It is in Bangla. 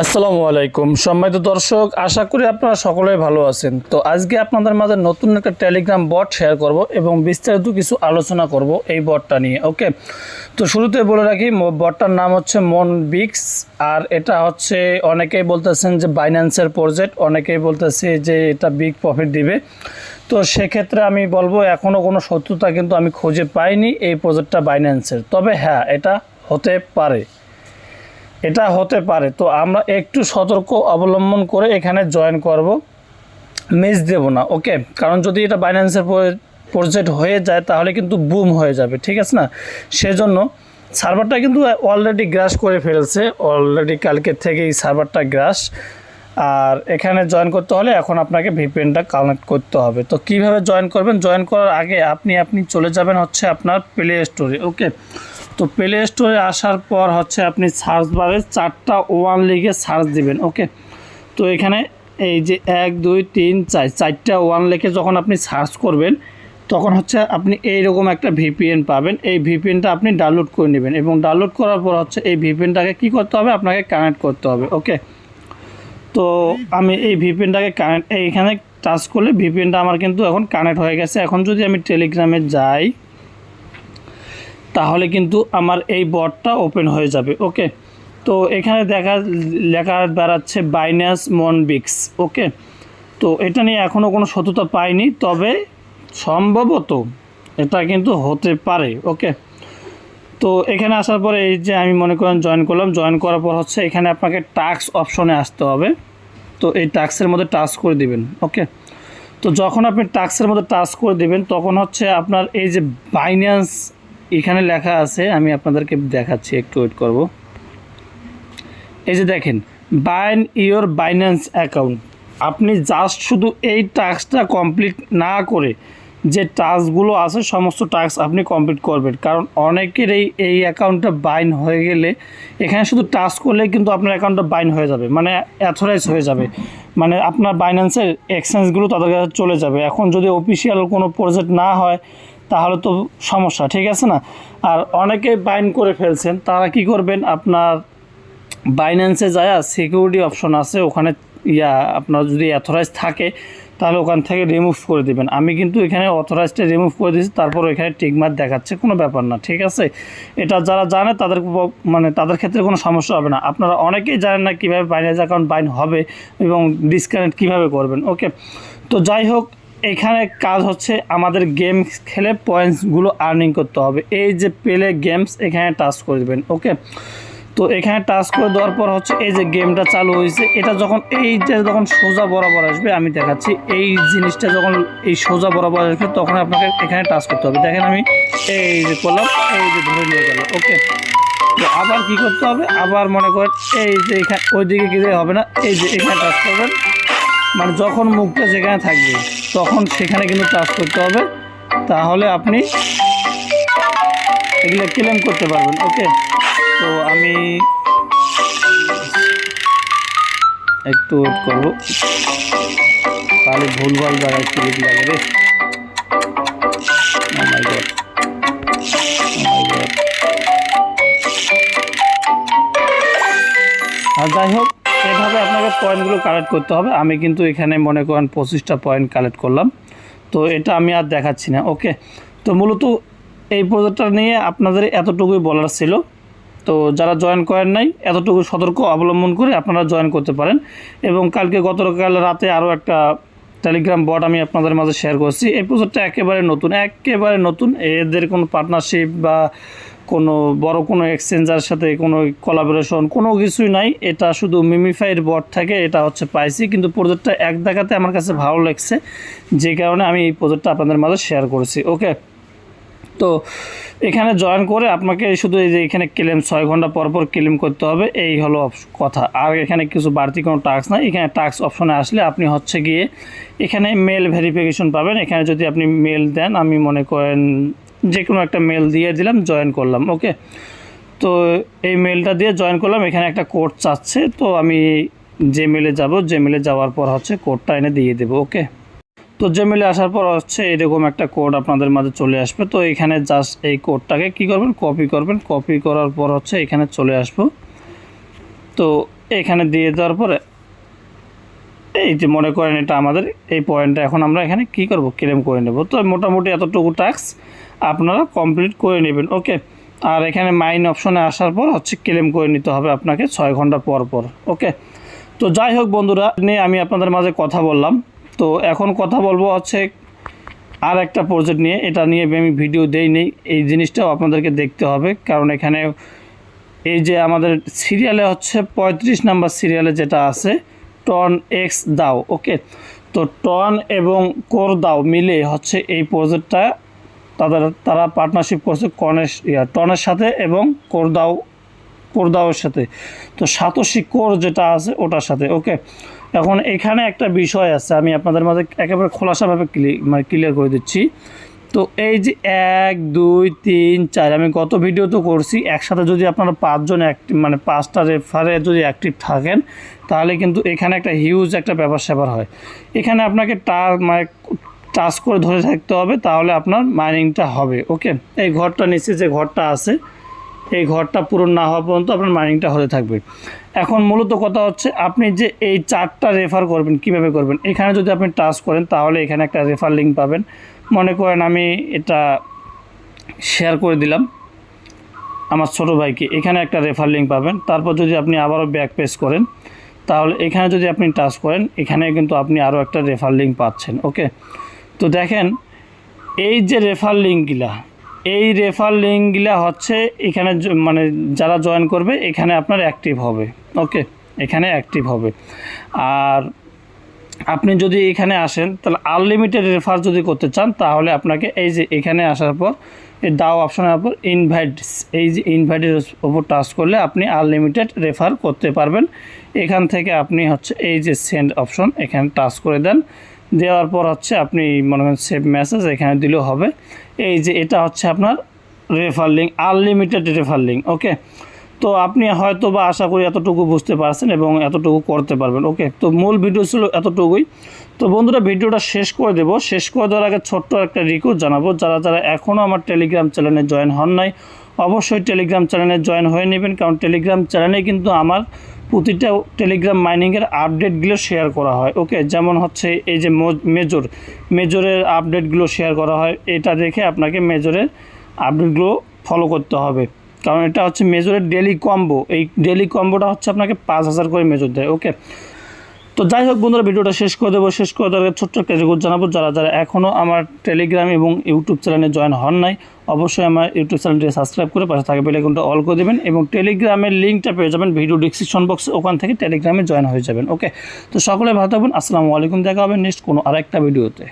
আসসালামু আলাইকুম। সম্মানিত দর্শক, আশা করি আপনারা সকলেই ভালো আছেন। তো আজকে আপনাদের মাঝে নতুন একটা টেলিগ্রাম বট শেয়ার করব এবং বিস্তারিত কিছু আলোচনা করব এই বটটা নিয়ে, ওকে? তো শুরুতে বলে রাখি বটটার নাম হচ্ছে মন বিক্স আর এটা হচ্ছে অনেকেই বলতেছেন যে বাইন্যান্সের প্রজেক্ট অনেকেই বলতেছে যে এটা বিগ প্রফিট দিবে। তো সেক্ষেত্রে আমি বলব এখনও কোনো সত্যতা কিন্তু আমি খুঁজে পাইনি এই প্রজেক্টটা বাইন্যান্সের তবে হ্যাঁ এটা হতে পারে। এটা হতে পারে। তো আমরা একটু সতর্ক অবলম্বন করে এখানে জয়েন করব। মিস দেব না ওকে কারণ যদি এটা বাইন্যান্সের প্রজেক্ট হয়ে যায়, তাহলে কিন্তু বুম হয়ে যাবে, ঠিক আছে না? সেজন্য সার্ভারটা কিন্তু অলরেডি গ্রাস করে ফেলছে অলরেডি কালকে থেকেই সার্ভারটা গ্রাস। আর এখানে জয়েন করতে হলে এখন আপনাকে ভিপিএনটা কানেক্ট করতে হবে। তো কীভাবে জয়েন করবেন? জয়েন করার আগে আপনি আপনি চলে যাবেন হচ্ছে আপনার প্লে স্টোরে ওকে তো প্লে স্টোরে আসার পর হচ্ছে আপনি সার্চ বারে চারটা ওয়ান লিখে সার্চ দিবেন ওকে তো এখানে এই যে এক, দুই, তিন, চার, চারটা ওয়ান লিখে যখন আপনি সার্চ করবেন, তখন হচ্ছে আপনি এইরকম একটা ভিপিএন পাবেন। এই ভিপিএনটা আপনি ডাউনলোড করে নেবেন এবং ডাউনলোড করার পর হচ্ছে এই ভিপিএনটাকে কী করতে হবে? আপনাকে কানেক্ট করতে হবে ওকে তো আমি এই ভিপিএনটাকে কানেক্ট এইখানে টাচ করলে ভিপিএনটা আমার কিন্তু এখন কানেক্ট হয়ে গেছে। এখন যদি আমি টেলিগ্রামে যাই তাহলে কিন্তু আমার এই বটটা ওপেন হয়ে যাবে ওকে তো এখানে দেখা, লেখা বেড়াচ্ছে বাইনাস মনবিক্স ওকে তো এটা নিয়ে এখনও কোনো সত্যতা পাইনি, তবে সম্ভবত এটা কিন্তু হতে পারে ওকে তো এখানে আসার পরে এই যে আমি মনে করেন জয়েন করলাম জয়েন করার পর হচ্ছে এখানে আপনাকে টাস্ক অপশনে আসতে হবে। তো এই টাস্কের মধ্যে টাচ করে দিবেন ওকে তো যখন আপনি টাস্কের মধ্যে টাচ করে দিবেন, তখন হচ্ছে আপনার এই যে বাইন্যান্স এখানে লেখা আছে, আমি আপনাদেরকে দেখাচ্ছি, একটু ওয়েট করব। এই যে দেখেন বাইন ইওর বাইন্যান্স অ্যাকাউন্ট আপনি জাস্ট শুধু এই টাস্কটা কমপ্লিট না করে যে টাস্কগুলো আছে, সমস্ত টাস্ক আপনি কমপ্লিট করবেন। কারণ অনেকের এই এই অ্যাকাউন্টটা বাইন হয়ে গেলে এখানে শুধু টাস্ক করলে কিন্তু আপনার অ্যাকাউন্টটা বাইন হয়ে যাবে মানে অ্যাথরাইজ হয়ে যাবে। মানে আপনার বাইন্যান্সের এক্সচেঞ্জগুলো তাদের কাছে চলে যাবে। এখন যদি অফিসিয়াল কোনো প্রজেক্ট না হয় তাহলে তো সমস্যা, ঠিক আছে না? আর অনেকে বাইন করে ফেলছেন, তারা কি করবেন? আপনার বাইন্যান্সে যায় সিকিউরিটি অপশন আছে, ওখানে ইয়া, আপনার যদি অথরাইজ থাকে, তাহলে ওখান থেকে রিমুভ করে দিবেন। আমি কিন্তু এখানে অথরাইজটা রিমুভ করে দিয়েছি, তারপর এখানে টিকমার্ক দেখাচ্ছে, কোনো ব্যাপার না, ঠিক আছে? এটা যারা জানে, তাদের মানে তাদের ক্ষেত্রে কোনো সমস্যা হবে না। আপনারা অনেকেই জানেন না কীভাবে বাইন্যান্স অ্যাকাউন্ট বাইন হবে এবং ডিসকানেক্ট কীভাবে করবেন ওকে তো যাই হোক এখানে কাজ হচ্ছে আমাদের গেম খেলে পয়েন্টসগুলো আর্নিং করতে হবে। এই যে পেলে গেমস এখানে টাচ করে দেবেন ওকে তো এখানে টাচ করে দেওয়ার পর হচ্ছে এই যে গেমটা চালু হয়েছে, এটা যখন এইটা যখন সোজা বরাবর আসবে, আমি দেখাচ্ছি, এই জিনিসটা যখন এই সোজা বরাবর আসবে, তখন আপনাকে এখানে টাচ করতে হবে। দেখেন আমি এই যে করলাম, এই যে ধরে নিয়ে গেল ওকে তো আবার কি করতে হবে? আবার মনে করেন এই যে এখানে, ওইদিকে গেলে হবে না, এই যে এখানে টাচ করবেন মানে যখন মুখটা যেখানে থাকবে, তখন সেখানে কিন্তু টাচ করতে হবে। তাহলে আপনি এগুলো ক্লেম করতে পারবেন ওকে তো আমি একটু ওয়েট করব। তাহলে ভুলভাল জায়গায় ক্লিক লাগে রে। Oh. Oh আর যাই হোক এভাবে আপনাকে পয়েন্টগুলো কালেক্ট করতে হবে। আমি কিন্তু এখানে মনে করেন পঁচিশটা পয়েন্ট কালেক্ট করলাম। তো এটা আমি আর দেখাচ্ছি না ওকে তো মূলত এই প্রজেক্টটা নিয়ে আপনাদের এতটুকুই বলার ছিল। তো যারা জয়েন করেন নাই, এতটুকু সতর্ক অবলম্বন করে আপনারা জয়েন করতে পারেন। এবং কালকে গতকাল রাতে আরও একটা টেলিগ্রাম বট আমি আপনাদের মাঝে শেয়ার করছি। এই প্রজেক্টটা একেবারে নতুন একেবারে নতুন। এদের কোনো পার্টনারশিপ বা কোনো বড় কোনো এক্সচেঞ্জার সাথে কোনো কোলাবোরেশন কোনো কিছুই নাই। এটা শুধু মিমিফাইয়ের বট থাকে, এটা হচ্ছে পাইছি কিন্তু প্রজেক্টটা এক দেখাতে আমার কাছে ভালো লাগছে, যে কারণে আমি এই প্রজেক্টটা আপনাদের মাঝে শেয়ার করেছি ওকে তো এখানে জয়েন করে আপনাকে শুধু এই যে এখানে ক্লেম ছয় ঘণ্টা পর পর ক্লেম করতে হবে, এই হলো কথা। আর এখানে কিছু বাড়তি কোনো টাস্ক নাই, এখানে টাস্ক অপশনে আসলে আপনি হচ্ছে গিয়ে এখানে মেল ভেরিফিকেশন পাবেন। এখানে যদি আপনি মেল দেন, আমি মনে করেন যে কোনো একটা মেল দিয়ে দিলাম জয়েন করলাম ওকে তো এই মেলটা দিয়ে জয়েন করলাম, এখানে একটা কোড চাচ্ছে, তো আমি যে মেলে যাব যে মেলে যাওয়ার পর হচ্ছে কোডটা এনে দিয়ে দেবো ওকে তো জেমেলে আসার পর হচ্ছে এরকম একটা কোড আপনাদের মাঝে চলে আসবে, তো এখানে জাস্ট এই কোডটাকে কি করবেন? কপি করবেন কপি করার পর হচ্ছে এখানে চলে আসব। তো এখানে দিয়ে দেওয়ার পরে এই যে মনে করেন এটা আমাদের, এই পয়েন্টটা এখন আমরা এখানে কি করব? ক্লেম করে নেব। তো মোটামুটি এতটুকু টাস্ক আপনারা কমপ্লিট করে নেবেন ওকে আর এখানে মাইন অপশনে আসার পর হচ্ছে ক্লেম করে নিতে হবে আপনাকে ছয় ঘণ্টা পর পর ওকে তো যাই হোক বন্ধুরা নিয়ে আমি আপনাদের মাঝে কথা বললাম। তো এখন কথা বলব হচ্ছে আর একটা প্রজেক্ট নিয়ে। এটা নিয়ে আমি ভিডিও দেই নেই, এই জিনিসটাও আপনাদেরকে দেখতে হবে। কারণ এখানে এই যে আমাদের সিরিয়ালে হচ্ছে পঁয়ত্রিশ নাম্বার সিরিয়ালে যেটা আছে টন এক্স দাও ওকে তো টন এবং কোর দাও মিলে হচ্ছে এই প্রজেক্টটা তাদের, তারা পার্টনারশিপ করছে কনের টনের সাথে এবং কোর দাও কোর দাওয়ের সাথে। তো সাতশি কোর যেটা আছে ওটার সাথে ওকে এখন এখানে একটা বিষয় আছে, আমি আপনাদের মাঝে একেবারে খোলাসাভাবে ক্লি মানে ক্লিয়ার করে দিচ্ছি। তো এই যে এক, দুই, তিন, চার, আমি গত ভিডিও তো করছি, একসাথে যদি আপনারা পাঁচজন অ্যাক্টিভ মানে পাঁচটা রেফারে যদি অ্যাক্টিভ থাকেন, তাহলে কিন্তু এখানে একটা হিউজ একটা ব্যাপার স্যাপার হয়। এখানে আপনাকে টা মানে টাচ করে ধরে থাকতে হবে, তাহলে আপনার মাইনিংটা হবে ওকে এই ঘরটা নিচে যে ঘরটা আছে এই ঘরটা পূরণ না হওয়া পর্যন্ত আপনার মাইনিংটা হতে থাকবে। এখন মূলত কথা হচ্ছে, আপনি যে এই চারটা রেফার করবেন, কীভাবে করবেন? এখানে যদি আপনি টাচ করেন, তাহলে এখানে একটা রেফার লিঙ্ক পাবেন। মনে করেন আমি এটা শেয়ার করে দিলাম আমার ছোট ভাইকে। এখানে একটা রেফার লিঙ্ক পাবেন। তারপর যদি আপনি আবারও ব্যাক পেজ করেন, তাহলে এখানে যদি আপনি টাচ করেন, এখানে কিন্তু আপনি আরও একটা রেফার লিঙ্ক পাচ্ছেন ওকে তো দেখেন, এই যে রেফার লিঙ্কগুলা এই রেফার লিঙ্কগুলা হচ্ছে এখানে মানে যারা জয়েন করবে, এখানে আপনার অ্যাক্টিভ হবে। ওকে এখানে অ্যাক্টিভ হবে। আর আপনি যদি এখানে আসেন, তাহলে আনলিমিটেড রেফার যদি করতে চান, তাহলে আপনাকে এই যে এখানে আসার পর, এই দাও অপশনের উপর ইনভাইট এই যে ইনভাইটের উপর টাচ করলে আপনি আনলিমিটেড রেফার করতে পারবেন। এখান থেকে আপনি হচ্ছে এই যে সেন্ড অপশন এখানে টাচ করে দেন। দেওয়ার পর হচ্ছে আপনি মনে করেন সেভ মেসেজ এখানে দিলেও হবে। এই যে এটা হচ্ছে আপনার refer link unlimited refer link okay তো আপনি হয়তো বা আশা করি এতটুকু বুঝতে পারছেন এবং এতটুকু করতে পারবেন ওকে তো মূল ভিডিও ছিল এতটুকুই। তো বন্ধুরা, ভিডিওটা শেষ করে দেবো। শেষ করে দেওয়ার আগে ছোট্ট একটা রিকোয়েস্ট জানাব। যারা যারা এখনও আমার টেলিগ্রাম চ্যানেলে জয়েন হন নাই, অবশ্যই টেলিগ্রাম চ্যানেলে জয়েন হয়ে নেবেন। কারণ টেলিগ্রাম চ্যানেলে কিন্তু আমার প্রতিটা টেলিগ্রাম মাইনিংয়ের আপডেটগুলো শেয়ার করা হয় ওকে যেমন হচ্ছে এই যে মেজর মেজরের আপডেটগুলো শেয়ার করা হয়, এটা দেখে আপনাকে মেজরের আপডেটগুলো ফলো করতে হবে। কারণ এটা হচ্ছে মেজরের ডেলি কম্বো এই ডেলি কম্বোটা হচ্ছে আপনাকে পাঁচ হাজার করে মেজর দেয় ওকে তো যাই হোক বন্ধুরা, ভিডিওটা শেষ করে দেবো। শেষ করে দেওয়ার ছোট্ট একটা রিকোয়েস্ট জানাব। যারা যারা এখনও আমার টেলিগ্রাম এবং ইউটিউব চ্যানেলে জয়েন হন নাই, অবশ্যই আমার ইউটিউব চ্যানেলটি সাবস্ক্রাইব করে পাশে থাকা বেলাইকনটা অল করে দেবেন এবং টেলিগ্রামের লিঙ্কটা পেয়ে যাবেন ভিডিও ডিসক্রিপশন বক্স ওখান থেকে টেলিগ্রামে জয়েন হয়ে যাবেন ওকে তো সকলে ভালো থাকবেন আসসালামু আলাইকুম, দেখা হবে নেক্সট কোনো আরেকটা ভিডিওতে